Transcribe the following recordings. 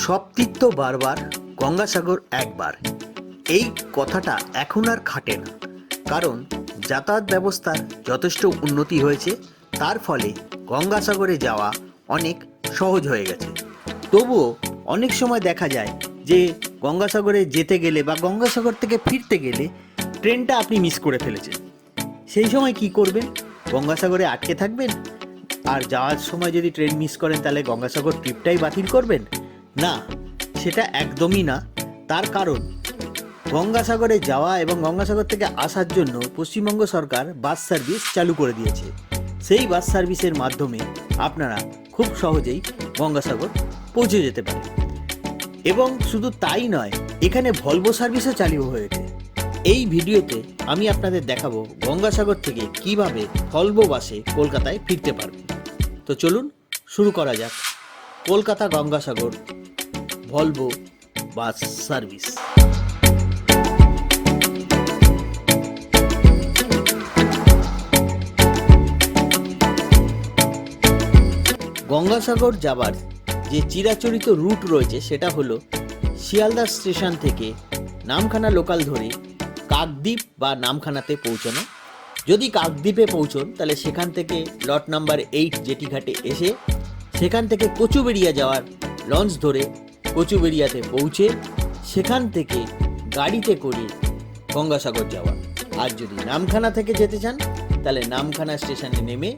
সব তীর্থ বারবার গঙ্গাসাগর একবার। এই কথাটা এখন আর খাটে না। কারণ যাতায়াত ব্যবস্থার যথেষ্ট উন্নতি হয়েছে, তার ফলে গঙ্গাসাগরে যাওয়া অনেক সহজ হয়ে গেছে। তবুও অনেক সময় দেখা যায় যে গঙ্গাসাগরে যেতে গেলে বা গঙ্গাসাগর থেকে ফিরতে গেলে ট্রেনটা আপনি মিস করে ফেলেছেন। সেই সময় কি করবেন? গঙ্গাসাগরে আটকে থাকবেন? আর যাওয়ার সময় যদি ট্রেন মিস করেন, তাহলে গঙ্গাসাগর ট্রিপটাই বাতিল করবেন? না, সেটা একদমই না। তার কারণ, গঙ্গাসাগরে যাওয়া এবং গঙ্গাসাগর থেকে আসার জন্য পশ্চিমবঙ্গ সরকার বাস সার্ভিস চালু করে দিয়েছে। সেই বাস সার্ভিসের মাধ্যমে আপনারা খুব সহজেই গঙ্গাসাগর পৌঁছে যেতে পারেন। এবং শুধু তাই নয়, এখানে ভলভো সার্ভিসও চালু হয়েছে। এই ভিডিওতে আমি আপনাদের দেখাবো গঙ্গাসাগর থেকে কীভাবে ভলভো বাসে কলকাতায় ফিরতে পারবেন। তো চলুন, শুরু করা যাক। Kolkata Gangasagar Volvo bus service Gangasagar যাবার যে চিরাচরিত রুট রয়েছে, সেটা হলো শিয়ালদা স্টেশন থেকে নামখানা লোকাল ধরে কাকদ্বীপ বা নামখানাতে পৌঁছানো। যদি কাকদ্বীপে পৌঁছন, তাহলে সেখান থেকে লট নাম্বার এইট জেটি ঘাটে এসে সেখান থেকে কচুবেড়িয়া যাওয়ার লঞ্চ ধরে কচুবেড়িয়াতে পৌঁছে সেখান থেকে গাড়িতে করে গঙ্গাসাগর যাওয়া। আর যদি নামখানা থেকে যেতে চান, তাহলে নামখানা স্টেশনে নেমে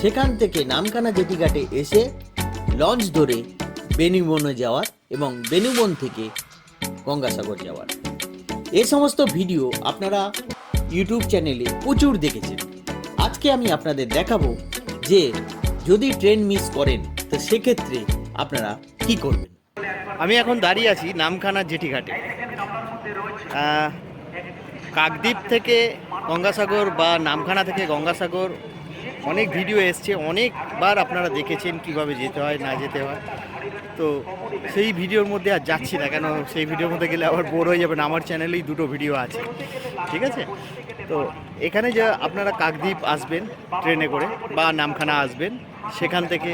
সেখান থেকে নামখানা জেটি ঘাটে এসে লঞ্চ ধরে বেনুবনে যাওয়ার এবং বেনুবন থেকে গঙ্গাসাগর যাওয়ার। এ সমস্ত ভিডিও আপনারা ইউটিউব চ্যানেলে প্রচুর দেখেছেন। আজকে আমি আপনাদের দেখাবো যে যদি ট্রেন মিস করেন, তো সেক্ষেত্রে আপনারা কি করবেন? আমি এখন দাঁড়িয়ে আছি নামখানা জেটি ঘাটে আহ, কাকদ্বীপ থেকে গঙ্গাসাগর বা নামখানা থেকে গঙ্গাসাগর অনেক ভিডিও এসছে অনেকবার আপনারা দেখেছেন কীভাবে যেতে হয় না যেতে হয়। তো সেই ভিডিওর মধ্যে আর যাচ্ছি না কেন সেই ভিডিওর মধ্যে গেলে আবার বোর হয়ে যাবেন আমার চ্যানেলেই দুটো ভিডিও আছে ঠিক আছে? তো এখানে যা আপনারা কাকদ্বীপ আসবেন ট্রেনে করে বা নামখানা আসবেন সেখান থেকে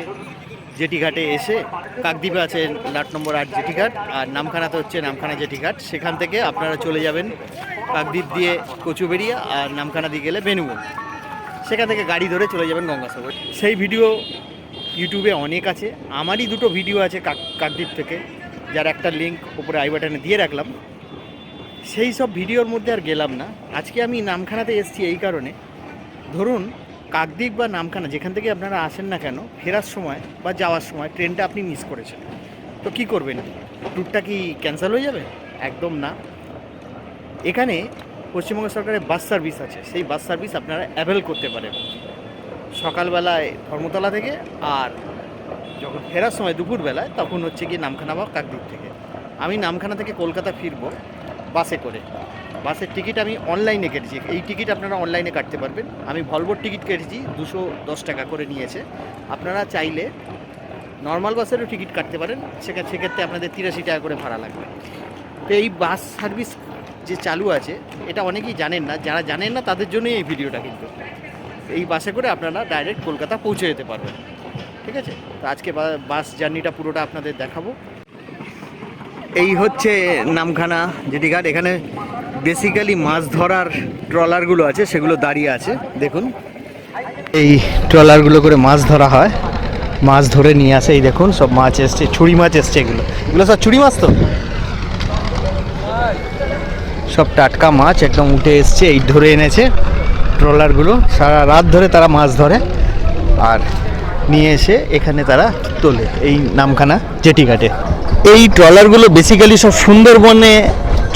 জেটি ঘাটে এসে কাকদ্বীপে আছে লাট নম্বর আট জেটি ঘাট আর নামখানাতে হচ্ছে নামখানা জেটি ঘাট সেখান থেকে আপনারা চলে যাবেন কাকদ্বীপ দিয়ে কচুবেড়িয়া আর নামখানা দিয়ে গেলে বেনুবন সেখান থেকে গাড়ি ধরে চলে যাবেন গঙ্গাসাগর। সেই ভিডিও ইউটিউবে অনেক আছে। আমারই দুটো ভিডিও আছে কাক, কাকদ্বীপ থেকে, যার একটা লিঙ্ক উপরে আই বাটনে দিয়ে রাখলাম। সেই সব ভিডিওর মধ্যে আর গেলাম না। আজকে আমি নামখানাতে এসেছি এই কারণে। ধরুন কাকদ্বীপ বা নামখানা, যেখান থেকে আপনারা আসেন না কেন, ফেরার সময় বা যাওয়ার সময় ট্রেনটা আপনি মিস করেছেন তো কি করবেন? ট্যুরটা কি ক্যান্সেল হয়ে যাবে? একদম না। এখানে পশ্চিমবঙ্গ সরকারের বাস সার্ভিস আছে। সেই বাস সার্ভিস আপনারা অ্যাভেল করতে পারেন। সকালবেলায় ধর্মতলা থেকে আর যখন ফেরার সময় দুপুরবেলায়, তখন হচ্ছে কি নামখানা বা কাকদ্বীপ থেকে। আমি নামখানা থেকে কলকাতা ফিরবো বাসে করে। বাসের টিকিট আমি অনলাইনে কেটেছি। এই টিকিট আপনারা অনলাইনে কাটতে পারবেন। আমি ভলভোর টিকিট কেটেছি, দুশো দশ টাকা করে নিয়েছে। আপনারা চাইলে নর্মাল বাসেরও টিকিট কাটতে পারেন। সেক্ষেত্রে আপনাদের তিরাশি টাকা করে ভাড়া লাগবে। তো এই বাস সার্ভিস যে চালু আছে, এটা অনেকেই জানেন না। যারা জানেন না, তাদের জন্যই এই ভিডিওটা কিন্তু। এই বাসে করে আপনারা ডাইরেক্ট কলকাতা পৌঁছে যেতে পারবেন। ঠিক আছে? তো আজকে বাস জার্নিটা পুরোটা আপনাদের দেখাবো। এই হচ্ছে নামখানা যেটি ঘাট এখানে বেসিক্যালি মাছ ধরার ট্রলারগুলো আছে, সেগুলো দাঁড়িয়ে আছে। দেখুন। এই ট্রলারগুলো করে মাছ ধরা হয়। মাছ ধরে নিয়ে আসে, এই দেখুন, সব মাছ এসছে, ছুরি মাছ এসছে এগুলো। এগুলো সব ছুরি মাছ তো? সব টাটকা মাছ একদম উঠে এসছে, এই ধরে এনেছে ট্রলারগুলো। সারা রাত ধরে তারা মাছ ধরে। আর নিয়ে এসে এখানে তারা তোলে, এই নামখানা জেটি ঘাটে এই ট্রলারগুলো বেসিক্যালি সব সুন্দরবনে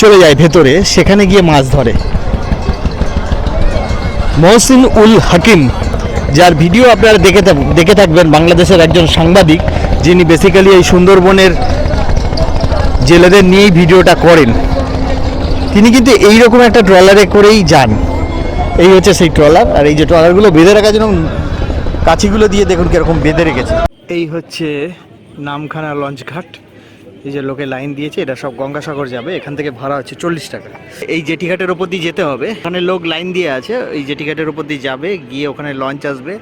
চলে যায় ভেতরে, সেখানে গিয়ে মাছ ধরে। মহসিন উল হাকিম, যার ভিডিও আপনারা দেখে দেখে থাকবেন, বাংলাদেশের একজন সাংবাদিক, যিনি বেসিক্যালি এই সুন্দরবনের জেলেদের নিয়েই ভিডিওটা করেন। তিনি কিন্তু এইরকম একটা ট্রলারে করেই যান। এই হচ্ছে সেই ট্রলার, আর এই যে ট্রলারগুলো বেঁধে রাখার জন্য কাছিগুলো দিয়ে দেখুন কীরকম বেঁধে রেখেছে। এই হচ্ছে নামখানা লঞ্চ ঘাট এই যে লোকে লাইন দিয়েছে, এটা সব গঙ্গাসাগর যাবে, এখান থেকে ভাড়া হচ্ছে চল্লিশ টাকা। এই জেটিঘাটের ওপর দিয়ে যেতে হবে, এখানে লোক লাইন দিয়ে আছে, এই জেটিঘাটের ওপর দিয়ে যাবে, গিয়ে ওখানে লঞ্চ আসবে।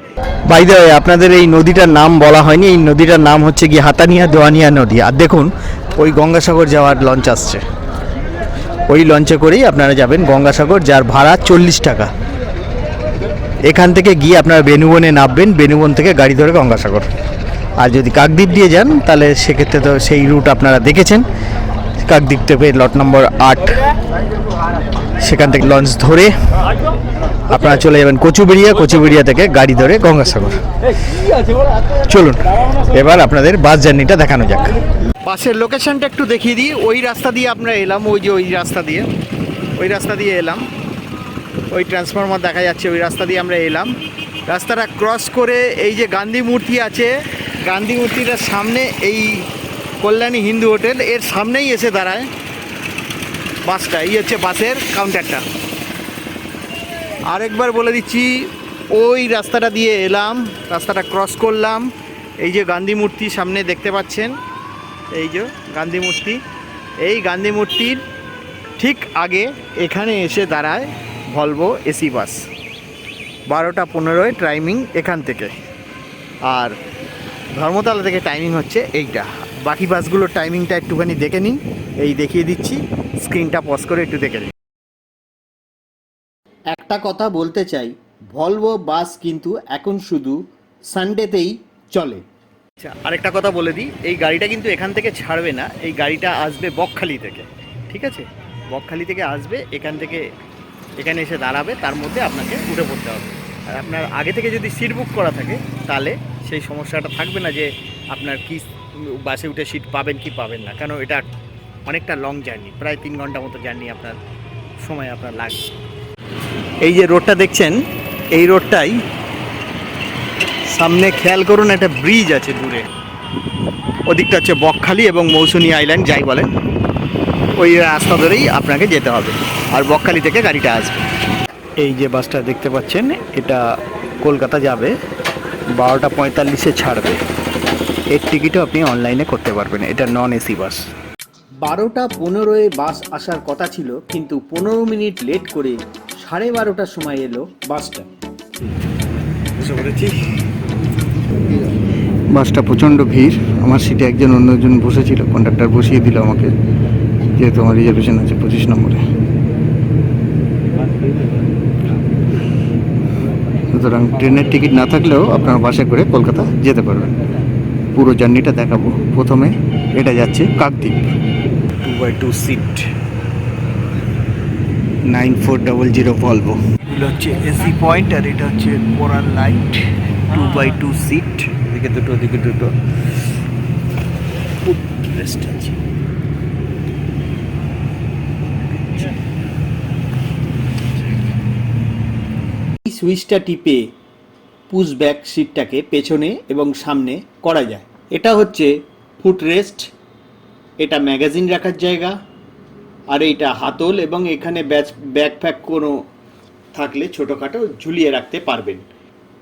বাই দ্য আপনাদের এই নদীটার নাম বলা হয়নি, এই নদীটার নাম হচ্ছে গিয়ে হাতানিয়া দোয়ানিয়া নদী। আর দেখুন, ওই গঙ্গাসাগর যাওয়ার লঞ্চ আসছে। ওই লঞ্চে করেই আপনারা যাবেন গঙ্গাসাগর, যার ভাড়া চল্লিশ টাকা। এখান থেকে গিয়ে আপনারা বেনুবনে নামবেন বেনুবন থেকে গাড়ি ধরে গঙ্গাসাগর। আর যদি কাকদ্বীপ দিয়ে যান, তাহলে সেক্ষেত্রে তো সেই রুট আপনারা দেখেছেন। কাকদ্বীপ থেকে লট নম্বর আট, সেখান থেকে লঞ্চ ধরে আপনারা চলে যাবেন কচুবেড়িয়া কচুবেড়িয়া থেকে গাড়ি ধরে গঙ্গাসাগর। চলুন, এবার আপনাদের বাস জার্নিটা দেখানো যাক। বাসের লোকেশনটা একটু দেখিয়ে দিই। ওই রাস্তা দিয়ে আমরা এলাম, ওই যে ওই রাস্তা দিয়ে। ওই রাস্তা দিয়ে এলাম। ওই ট্রান্সফরমার দেখা যাচ্ছে, ওই রাস্তা দিয়ে আমরা এলাম। রাস্তাটা ক্রস করে এই যে গান্ধী মূর্তি আছে গান্ধী মূর্তিটার সামনে এই কল্যাণী হিন্দু হোটেল, এর সামনেই এসে দাঁড়ায় বাসটা, এই হচ্ছে বাসের কাউন্টারটা আরেকবার বলে দিচ্ছি, ওই রাস্তাটা দিয়ে এলাম, রাস্তাটা ক্রস করলাম, এই যে গান্ধী মূর্তি সামনে দেখতে পাচ্ছেন, এই যে গান্ধী মূর্তি, এই গান্ধী মূর্তির ঠিক আগে এখানে এসে দাঁড়ায় ভলভো এসি বাস। বারোটা পনেরোয় টাইমিং এখান থেকে। আর ধর্মতলা থেকে টাইমিং হচ্ছে এইটা। বাকি বাসগুলোর টাইমিংটা একটুখানি দেখে নিন। এই দেখিয়ে দিচ্ছি। স্ক্রিনটা পজ করে একটু দেখে নিন। একটা কথা বলতে চাই ভলভো বাস কিন্তু এখন শুধু সানডেতেই চলে। আচ্ছা আরেকটা কথা বলে দিই এই গাড়িটা কিন্তু এখান থেকে ছাড়বে না এই গাড়িটা আসবে বকখালি থেকে ঠিক আছে? বকখালি থেকে আসবে এখান থেকে এখানে এসে দাঁড়াবে তার মধ্যে আপনাকে উঠে পড়তে হবে। আর আপনার আগে থেকে যদি সিট বুক করা থাকে তাহলে সেই সমস্যাটা থাকবে না যে আপনার কি বাসে উঠে সিট পাবেন কি পাবেন না। কেন এটা অনেকটা লং জার্নি প্রায় তিন ঘণ্টা মতো জার্নি আপনার সময় আপনার লাগবে। এই যে রোডটা দেখছেন, এই রোডটাই সামনে খেয়াল করুন একটা ব্রিজ আছে দূরে। ওদিকটা হচ্ছে বকখালি এবং মৌসুনি আইল্যান্ড যাই বলেন, ওই রাস্তা ধরেই আপনাকে যেতে হবে। আর বকখালি থেকে গাড়িটা আসবে। এই যে বাসটা দেখতে পাচ্ছেন, এটা কলকাতা যাবে। বারোটা পঁয়তাল্লিশে ছাড়বে। এর টিকিটও আপনি অনলাইনে করতে পারবেন। এটা নন এসি বাস বারোটা পনেরোয় বাস আসার কথা ছিল কিন্তু পনেরো মিনিট লেট করে সাড়ে বারোটার সময় এলো বাসটা বাসটা প্রচণ্ড ভিড়। আমার সিটে একজন অন্যজন বসেছিল কন্ডাক্টর বসিয়ে দিল আমাকে যেহেতু আমার রিজার্ভেশন আছে পঁচিশ নম্বরে। সুতরাং ট্রেনের টিকিট না থাকলেও আপনার বাসে করে কলকাতা যেতে পারবেন। পুরো জার্নিটা দেখাবো প্রথমে। এটা যাচ্ছে Kakdwip. Two by two seat nine four double zero Volvo এগুলো হচ্ছে এসি পয়েন্ট আর এটা হচ্ছে coral light two by two seat এদিকে দুটো, ওদিকে দুটো। খুব রেস্ট আছে। সুইচটা টিপে পুশ ব্যাক সিটটাকে পেছনে এবং সামনে করা যায়। এটা হচ্ছে ফুট রেস্ট এটা ম্যাগাজিন রাখার জায়গা, আর এইটা হাতল এবং এখানে ব্যাচ ব্যাগ ফ্যাগ কোনো থাকলে ছোটোখাটো ঝুলিয়ে রাখতে পারবেন।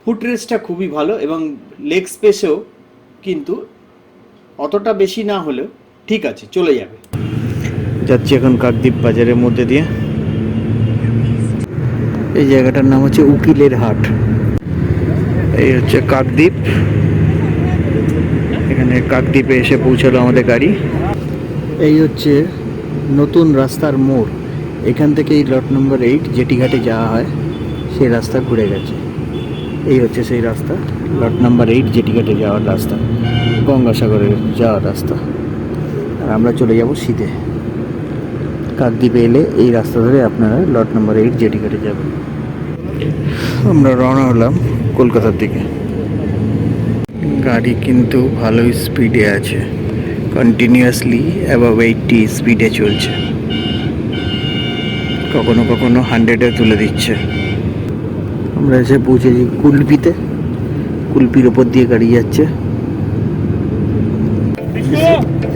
ফুট রেস্টটা খুবই ভালো এবং লেগ স্পেসেও কিন্তু অতটা বেশি না হলেও ঠিক আছে, চলে যাবে। যাচ্ছি এখন কাকদ্বীপ বাজারের মধ্যে দিয়ে। এই জায়গাটার নাম হচ্ছে উকিলের হাট। এই হচ্ছে কাকদ্বীপ। এখানে কাকদ্বীপে এসে পৌঁছালো আমাদের গাড়ি। এই হচ্ছে নতুন রাস্তার মোড়। এখান থেকে এই লট নম্বর এইট জেটি ঘাটে যাওয়া হয়, সেই রাস্তা ঘুরে গেছে। এই হচ্ছে সেই রাস্তা লট নাম্বার এইট জেটি ঘাটে যাওয়ার রাস্তা গঙ্গাসাগরে যাওয়ার রাস্তা। আর আমরা চলে যাব শীতে কাকদ্বীপে এলে এই রাস্তা ধরে আপনারা লট নম্বর এইট জেটি ঘাটে যাবেন। আমরা রওনা হলাম কলকাতার দিকে। গাড়ি কিন্তু ভালোই স্পিডে আছে। কন্টিনিউয়াসলি অ্যাবাভ এইটটি স্পিডে চলছে। কখনো কখনো হান্ড্রেডে তুলে দিচ্ছে। আমরা এসে পৌঁছেছি কুলপিতে। কুলপির ওপর দিয়ে গাড়ি যাচ্ছে।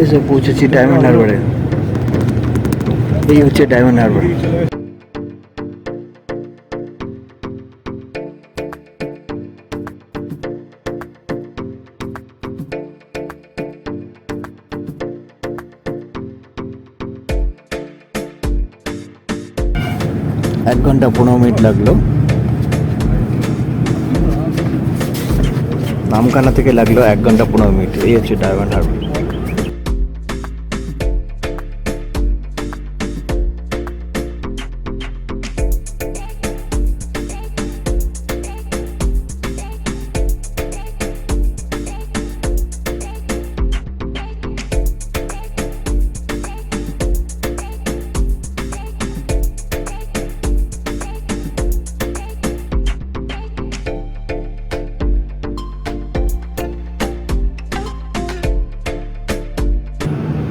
এসে পৌঁছেছি ডায়মন্ড হারবারে এই হচ্ছে ডায়মন্ড হারবার এক ঘণ্টা পনেরো মিনিট লাগল। নামখানা থেকে লাগল এক ঘণ্টা পনেরো মিনিট। এই হচ্ছে ডায়মন্ড হারবার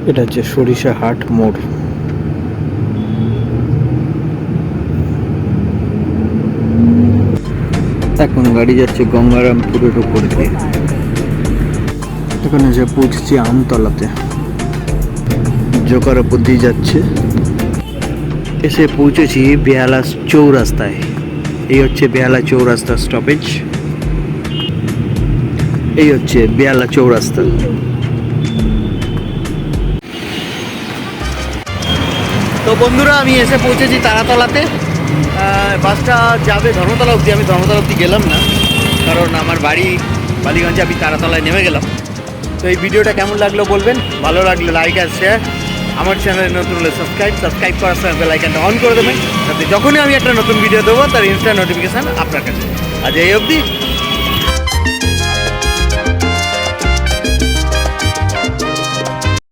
এটা হচ্ছে সরিষা হাট মোড়। এখন গাড়ি যাচ্ছে গঙ্গারামপুরের উপর দিয়ে। এখানে যে পৌঁছেছি আমতলাতে। জোকার উপর দিয়ে যাচ্ছে। এসে পৌঁছেছি বেহালা চৌরাস্তায়। এই হচ্ছে বেহালা চৌরাস্তা স্টপেজ এই হচ্ছে বেহালা চৌরাস্তা। তো বন্ধুরা, আমি এসে পৌঁছেছি তারাতলাতে। বাসটা যাবে ধর্মতলা অবধি, আমি ধর্মতলা অবধি গেলাম না। কারণ আমার বাড়ি বালিগঞ্জে আমি তারাতলায় নেমে গেলাম। তো এই ভিডিওটা কেমন লাগল বলবেন? ভালো লাগল লাইক আর শেয়ার আমার চ্যানেলে নতুন হলে সাবস্ক্রাইব সাবস্ক্রাইব করার সঙ্গে বেলাইকানটা অন করে দেবেন। যাতে যখনই আমি একটা নতুন ভিডিও দেবো, তার ইনস্টা নোটিফিকেশান আপনার কাছে। আজ এই অবধি।